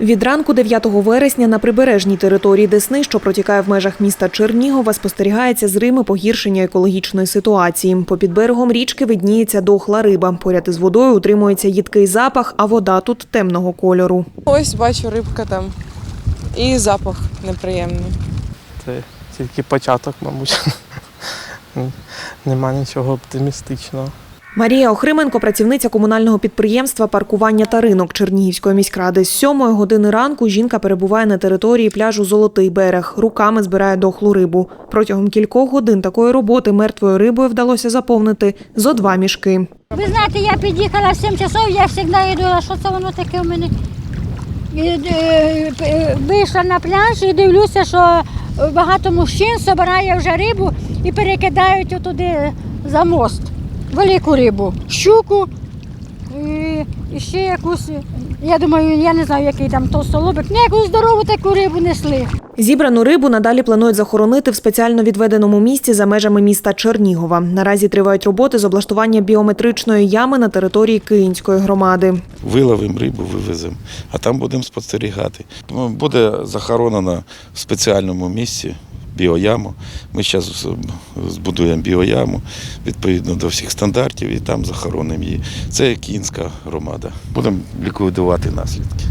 Від ранку 9 вересня на прибережній території Десни, що протікає в межах міста Чернігова, спостерігається зрими погіршення екологічної ситуації. Попід берегом річки видніється дохла риба. Поряд із водою утримується їдкий запах, а вода тут темного кольору. Ось бачу рибка там. І запах неприємний. Це тільки початок, мабуть. Нема нічого оптимістичного. Марія Охрименко, працівниця комунального підприємства паркування та ринок Чернігівської міськради. З 7 години ранку жінка перебуває на території пляжу Золотий берег. Руками збирає дохлу рибу. Протягом кількох годин такої роботи мертвою рибою вдалося заповнити зо два мішки. Ви знаєте, я під'їхала в 7 часов, я завжди йду, а що це воно таке у мене? Е, е, Вийшла на пляж і дивлюся, що багато мужчин збирає вже рибу і перекидають отуди за мост. Велику рибу, щуку і, і ще якусь, я думаю, я не знаю, який там толстолобик, ну якусь здорову таку рибу несли. Зібрану рибу надалі планують захоронити в спеціально відведеному місці за межами міста Чернігова. Наразі тривають роботи з облаштування біометричної ями на території Київської громади. Виловимо рибу, вивеземо, а там будемо спостерігати. Ну, Буде захоронена в спеціальному місці біояму. Ми зараз збудуємо біояму відповідно до всіх стандартів і там захоронимо її. Це кінська громада. Будемо ліквідувати наслідки.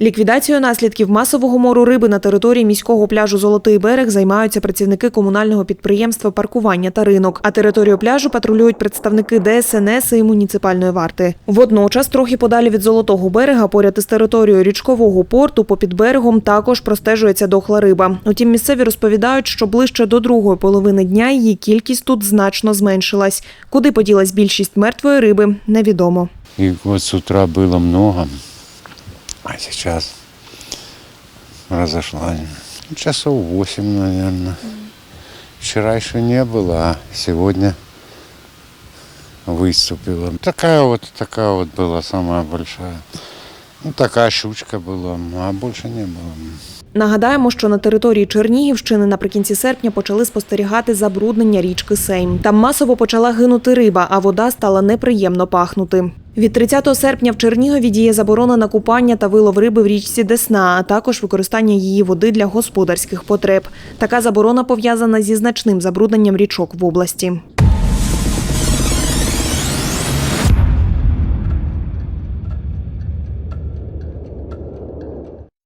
Ліквідацією наслідків масового мору риби на території міського пляжу Золотий берег займаються працівники комунального підприємства паркування та ринок. А територію пляжу патрулюють представники ДСНС і муніципальної варти. Водночас, трохи подалі від Золотого берега, поряд із територією річкового порту, попід берегом також простежується дохла риба. Утім, місцеві розповідають, що ближче до другої половини дня її кількість тут значно зменшилась. Куди поділась більшість мертвої риби, невідомо. Вот с утра было много, а сейчас разошлась. Ну, Часов восемь, наверное. Вчера еще не было, а сегодня выступила. Такая вот, такая вот была самая большая. Ну, такая щучка была, а больше не было. Нагадаємо, що на території Чернігівщини наприкінці серпня почали спостерігати забруднення річки Сейм. Там масово почала гинути риба, а вода стала неприємно пахнути. Від 30 серпня в Чернігові діє заборона на купання та вилов риби в річці Десна, а також використання її води для господарських потреб. Така заборона пов'язана зі значним забрудненням річок в області.